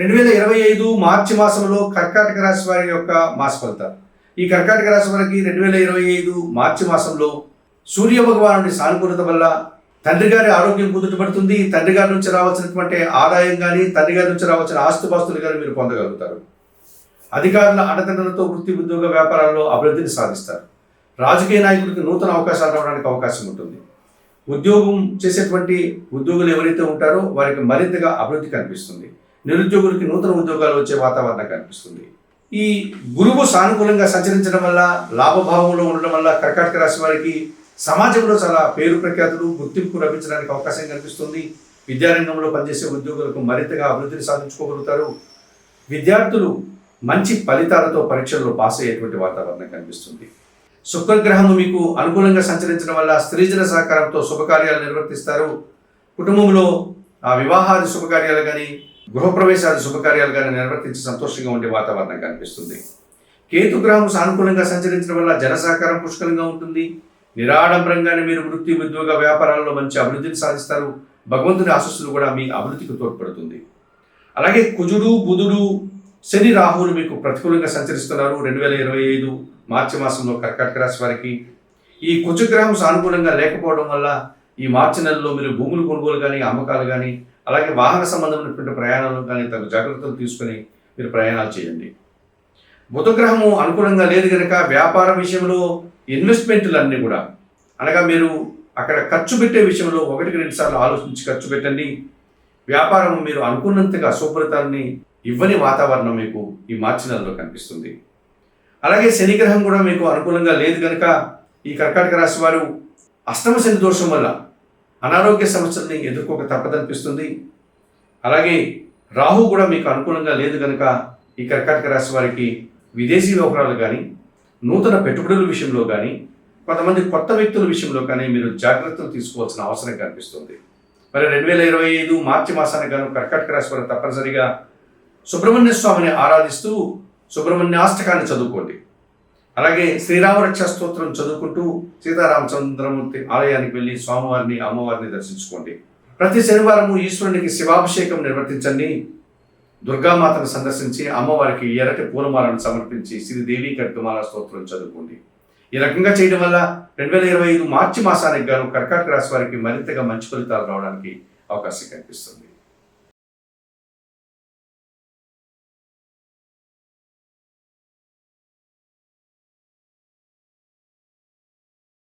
రెండు వేల ఇరవై ఐదు మార్చి మాసంలో కర్కాటక రాశి వారి యొక్క మాస ఫలితాలు. ఈ కర్కాటక రాశి వారికి రెండు వేల ఇరవై ఐదు మార్చి మాసంలో సూర్య భగవానుడి సానుకూలత వల్ల తండ్రి గారి ఆరోగ్యం కుదుటపడుతుంది. తండ్రి గారి నుంచి రావాల్సినటువంటి ఆదాయం కానీ తండ్రి గారి నుంచి రావాల్సిన ఆస్తుపాస్తులు కానీ మీరు పొందగలుగుతారు. అధికారుల అండదండలతో వృత్తి ఉద్యోగ వ్యాపారాల్లో అభివృద్ధిని సాధిస్తారు. రాజకీయ నాయకుడికి నూతన అవకాశాలు రావడానికి అవకాశం ఉంటుంది. ఉద్యోగం చేసేటువంటి ఉద్యోగులు ఎవరైతే ఉంటారో వారికి మరింతగా అభివృద్ధి కనిపిస్తుంది. నిరుద్యోగులకి నూతన ఉద్యోగాలు వచ్చే వాతావరణం కనిపిస్తుంది. ఈ గురువు సానుకూలంగా సంచరించడం వల్ల లాభభావంలో ఉండడం వల్ల కర్కాటక రాశి వారికి సమాజంలో చాలా పేరు ప్రఖ్యాతులు గుర్తింపు లభించడానికి అవకాశం కనిపిస్తుంది విద్యారంగంలో పనిచేసే ఉద్యోగులకు మరింతగా అభివృద్ధిని సాధించుకోగలుగుతారు. విద్యార్థులు మంచి ఫలితాలతో పరీక్షల్లో పాస్ అయ్యేటువంటి వాతావరణం కనిపిస్తుంది. శుక్రగ్రహము మీకు అనుకూలంగా సంచరించడం వల్ల స్త్రీజన సహకారంతో శుభకార్యాలు నిర్వర్తిస్తారు. కుటుంబంలో ఆ వివాహాది శుభకార్యాలు కానీ గృహప్రవేశాది శుభకార్యాలు కానీ నిర్వర్తించి సంతోషంగా ఉండే వాతావరణం కనిపిస్తుంది. కేతు గ్రహం సానుకూలంగా సంచరించడం వల్ల జన సహకారం పుష్కలంగా ఉంటుంది. నిరాడంబరంగానే మీరు వృత్తి ఉద్యోగ వ్యాపారాల్లో మంచి అభివృద్ధిని సాధిస్తారు. భగవంతుని ఆశస్సులు కూడా మీ అభివృద్ధికి తోడ్పడుతుంది. అలాగే కుజుడు బుధుడు శని రాహువులు మీకు ప్రతికూలంగా సంచరిస్తున్నారు. రెండు వేల ఇరవై ఐదు మార్చి మాసంలో కర్కాటక రాశి వారికి. ఈ కుజగ్రహం సానుకూలంగా లేకపోవడం వల్ల ఈ మార్చి నెలలో మీరు భూములు కొనుగోలు కానీ అమ్మకాలు కానీ అలాగే వాహన సంబంధమైనటువంటి ప్రయాణాలు కానీ తగు జాగ్రత్తలు తీసుకొని మీరు ప్రయాణాలు చేయండి. బుధగ్రహము అనుకూలంగా లేదు కనుక వ్యాపార విషయంలో ఇన్వెస్ట్మెంట్లన్నీ కూడా అనగా మీరు అక్కడ ఖర్చు పెట్టే విషయంలో ఒకటికి రెండు సార్లు ఆలోచించి ఖర్చు పెట్టండి. వ్యాపారం మీరు అనుకున్నంతగా అశుభ్రతల్ని ఇవ్వని వాతావరణం మీకు ఈ మార్చి నెలలో కనిపిస్తుంది. అలాగే శనిగ్రహం కూడా మీకు అనుకూలంగా లేదు కనుక ఈ కర్కాటక రాశి వారు అష్టమ శని దోషం వల్ల అనారోగ్య సమస్యల్ని ఎదుర్కోక తప్పదనిపిస్తుంది. అలాగే రాహు కూడా మీకు అనుకూలంగా లేదు కనుక ఈ కర్కాటక రాశి వారికి విదేశీ వ్యవహారాలు కానీ నూతన పెట్టుబడుల విషయంలో కానీ కొంతమంది కొత్త వ్యక్తుల విషయంలో కానీ మీరు జాగ్రత్తలు తీసుకోవాల్సిన అవసరం కనిపిస్తుంది. మరి రెండు వేల ఇరవై ఐదు మార్చి మాసానికి గాను కర్కాటక రాశి వారు తప్పనిసరిగా సుబ్రహ్మణ్య స్వామిని ఆరాధిస్తూ సుబ్రహ్మణ్యాష్టకాన్ని చదువుకోండి. అలాగే శ్రీరామరక్ష స్తోత్రం చదువుకుంటూ సీతారామచంద్రమూర్తి ఆలయానికి వెళ్ళి స్వామివారిని అమ్మవారిని దర్శించుకోండి. ప్రతి శనివారము ఈశ్వరునికి శివాభిషేకం నిర్వర్తించండి. దుర్గామాతను సందర్శించి అమ్మవారికి ఎరటి పూలమాలను సమర్పించి శ్రీదేవి కట్టుమాల స్తోత్రం చదువుకోండి. ఈ రకంగా చేయడం వల్ల రెండు వేల ఇరవై ఐదు మార్చి మాసానికి గాను కర్కాటక రాశి వారికి మరింతగా మంచి ఫలితాలు రావడానికి అవకాశం కనిపిస్తుంది